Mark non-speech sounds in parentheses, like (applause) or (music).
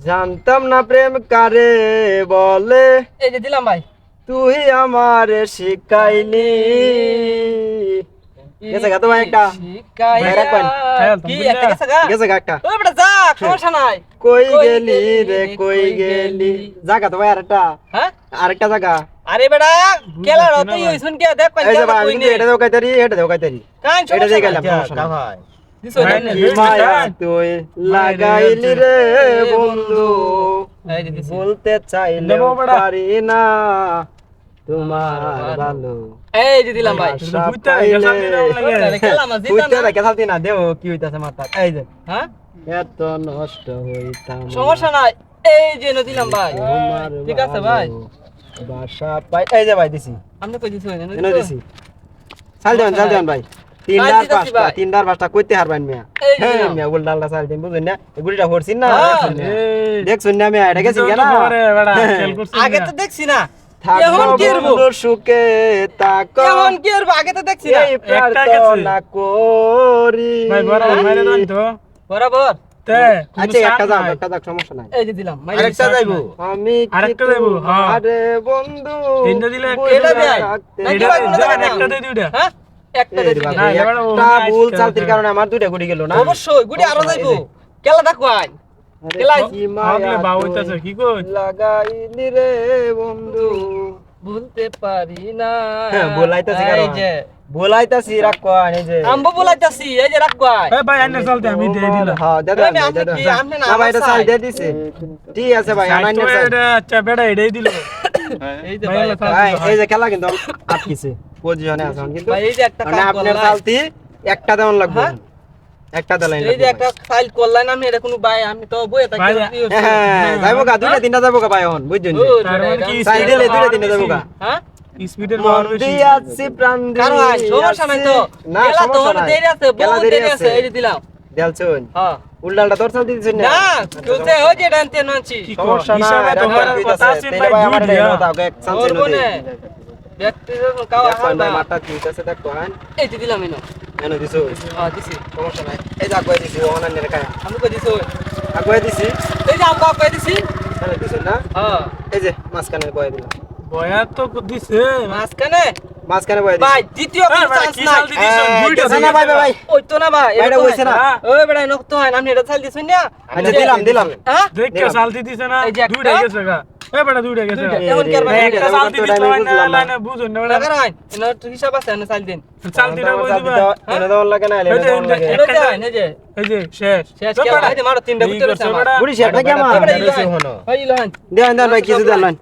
জানতাম না প্রেম কারে বলে। এই যে দিলাম ভাই। তুই আমার শিখাইলি। গেছে গা একটা। শিকাইয়া- ভাই কি একটা গেছে গা? গেছে গা একটা। ওই বেটা যাক, সমস্যা নাই। কই গেলি রে কই গেলি? জাগা তো ভাই আরেকটা। হ্যাঁ? আরেকটা জাগা আরে বেটা, কেলার হতেই ওই শুন কে, দেখ কোন এই যে ভাই কই এটা দেও কাইতারি এটা দেও কাইতারি। কান এটা সমস্যা দিয়ে নাই। গেলাম সমস্যা নাই। না? কি মায়া তুই লাগাইলি রে বন্ধু। এই যে দিছি। বলতে চাইলে পারি না। তোমার ভালো এই যে দিলাম ভাই। বুঝতে হবে, গেছাল পাইলে- দিলে আমার লাগে। তাহলে খেলা আমার জিতা বুঝতে না। হবে, গেছাল দিনা, দেও কি হইতাছে মাথায়। এই যে, হ্যাঁ? এত নষ্ট হইতাম। সমস্যা নাই। এই যে দিলাম ভাই। ঠিক আছে ভাই। বাসা পাই এই যে ভাই দিছি। আপনি কই দিছো? দিছি। চাল দেন চাল দেন ভাই। তিনটার চাল পাঁচটা ভাই। তিনটার পাঁচটা কইতে হারবেন মিয়া। হ্যাঁ। মিয়া উল্টালটা চাল দেন বুঝুন না? এগুলিটা হরছিন না? হ্যাঁ। দেখছুন না। মিয়া এটা গেছি কেন আগে তো দেখছি না। সুখে আগে তো দেখছি না। প্রার্থনা করি। বরাবর মাইরে দেন তো। বরাবর। তে আচ্ছা একটা যাক একটা যাক সমস্যা নাই। এই যে দিলাম আরেকটা যাইবো আমি আরেকটা যাইবো, হ্যাঁ। আরে বন্ধু তিনটা দিলে এটা দেয়। নাকি এটা একটা না? দুইটা হ্যাঁ? একটা এই দেখছি বাবা, না, এবার ও একটা নিয়ে ভুল চালতির কারণে আমার দুইটা গুড়ি গেল না। অবশ্যই গুটি আরও যাইবো। কেলা দেখো আইন আরে কেলাই। কি মায়া আগলে বাউ হইতাছে কি কই? লাগাইলি রে বন্ধু। ভুলতে পারি না। হ্যাঁ, বলাইতাছি এই কারণ। যে। বলাইতাছি রাখ কয় এই যে। আম্বু বলাইতাছি এই যে রাখ কয় এ ভাই আইনে চলতে আমি দিয়ে দিলাম। হ্যাঁ দে আমি দেন আপনি দে দেন কি, আপনি না না ভাই এটা চাল দিয়ে দিছে। ঠিক আছে ভাই সাইজ আনাইন তো এটা আচ্ছা বেটা এটাই দিল। (coughs) এই যে ভাই, ভাই আল্লাহ তাআলা। ভাই এই যে খেলা কিন্তু আটকিছে। পজিশনে আছে কিন্তু ভাই এই যে একটা মানে আপনার চালতি একটা দেওয়ান লাগবে। হ্যাঁ? একটা দেওয়ান এই যে একটা ফাইল করলাই আমি এটা কোনো ভাই আমি তো বইয়ে থাকি ভাই, হ্যাঁ যাইবো গা দুইটা তিনটা যাইবো গা ভাই এখন বুঝছেন? তার মানে দিলে দুইটা তিনটা যাইবো গা। হ্যাঁ? স্পিডের মন বেশি? দিয়াছি প্রাণ কারণ সমস্যা নাই তো। না সমস্যা নাই। দেরি আছে খেলা দেরি আছে। এই যে দিলাম। দেলছুন হ্যাঁ। উল্টালটা তোর চাল দিছেন না চলছে ওই যে ডানতে নাচি সমস্যা নাই হিসাবে এটা তোমার কইতাছে। কথা আছে ভাই ভাই দুই দিয়া। দাও এক চাল মাথা দিতেছে দেখো হ্যাঁ? এই যে দিলাম এনো। এনে দিছো। হ্যাঁ দিছি। সমস্যা নাই। এই যে আগুয়ে দিছি অনান্য রেখা আমি কই দিছি? আগুয়ে দিছি। এই যে আমগো কই দিছি। এনে দিছো না? হ্যাঁ। এই যে মাঝখানে বয়ে দিলাম বয়া তো দিছে। মাঝখানে? বয়ে ভাই দ্বিতীয় হ্যাঁ, চান্স নাই। না ভাই, ভাই, ভাই। ওই তো না ভাই এটা হইছে না। ওই বেটা নক তো হয় না আপনি এটা চাল দিছেন না? আচ্ছা দিলাম দিলাম। হ্যাঁ? দেখ কে দিলাম। না? এই যে একটা। দুইটা গেছে গা। এ বেটা দুইটা গেছে। এখন কি আর ভাই, এই, একটা এই, এই, দিছ আমি বুঝলাম না। লাইনে বুঝুন না বেটা। রাখ এনে তো হিসাব আছে এনে চাল দিন। চালতিটা আমার কই চাল দিবা এনে দেওয়ার লাগে না, এই যে। এই এটা দেন এই যে এই যে শেষ। শেষ কে বেটা, ভাই মারো তিনটা এই আমার বেটা। বুড়ি শেষ নাকি আমার? এবারে ইলো হান ওই ইলো হান দেন দেন ভাই কিছু দেন ভাই